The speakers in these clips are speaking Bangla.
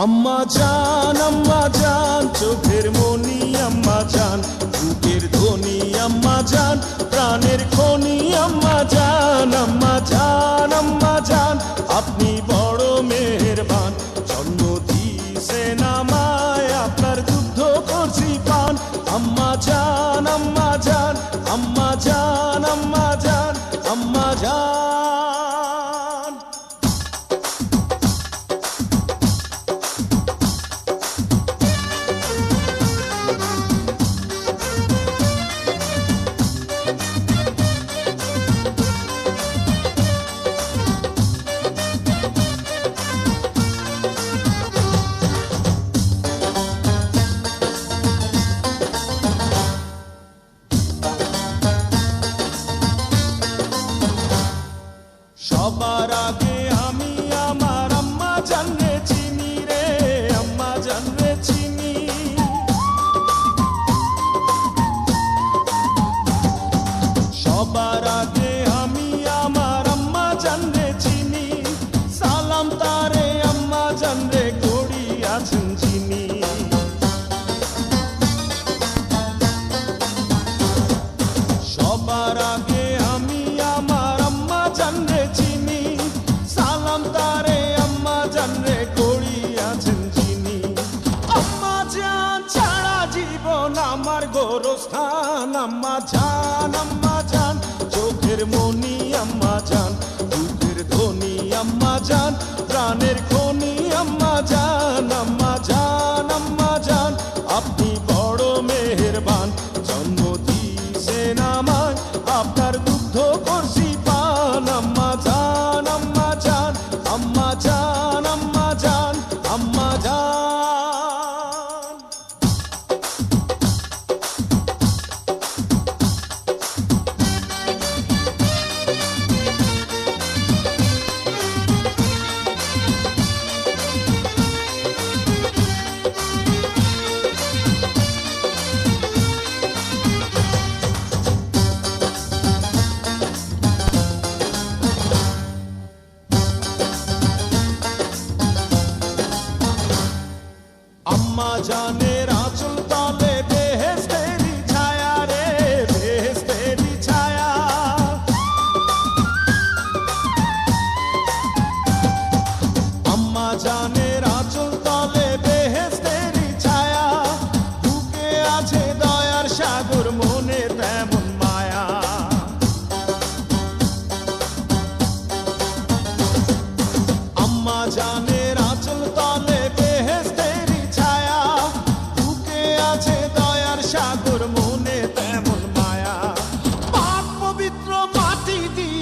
আম্মা জান আম্মা জান, চোখের মনি আম্মা জান, বুকের ধ্বনি আম্মা জান, প্রাণের খনি আম্মা জান আম্মা জান আম্মা জান। আপনি বড় মেহেরবান, জন্ম দিয়েছেন আমায় আপনার দুগ্ধ করছি পান আম্মা জান আম্মা জান আম্মা জান। আমার গোরস্থান, আম্মা জান আম্মা জান। চোখের মনি, আম্মা জান। দুধের ধনি, আম্মা জান। প্রাণের খনি, আম্মা জান আম্মা জান আম্মা জান। জানের আঁচল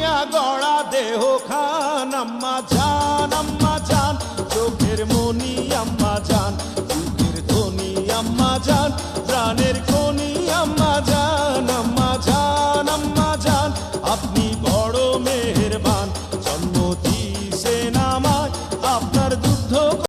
দিয়া গড়া দেহ খান, আম্মা জান আম্মা জান। চোখের মনি, আম্মা জান। বুকের ধনি আম্মা জান। প্রাণের খনি, আম্মা জান আম্মা জান আম্মা জান। আপনি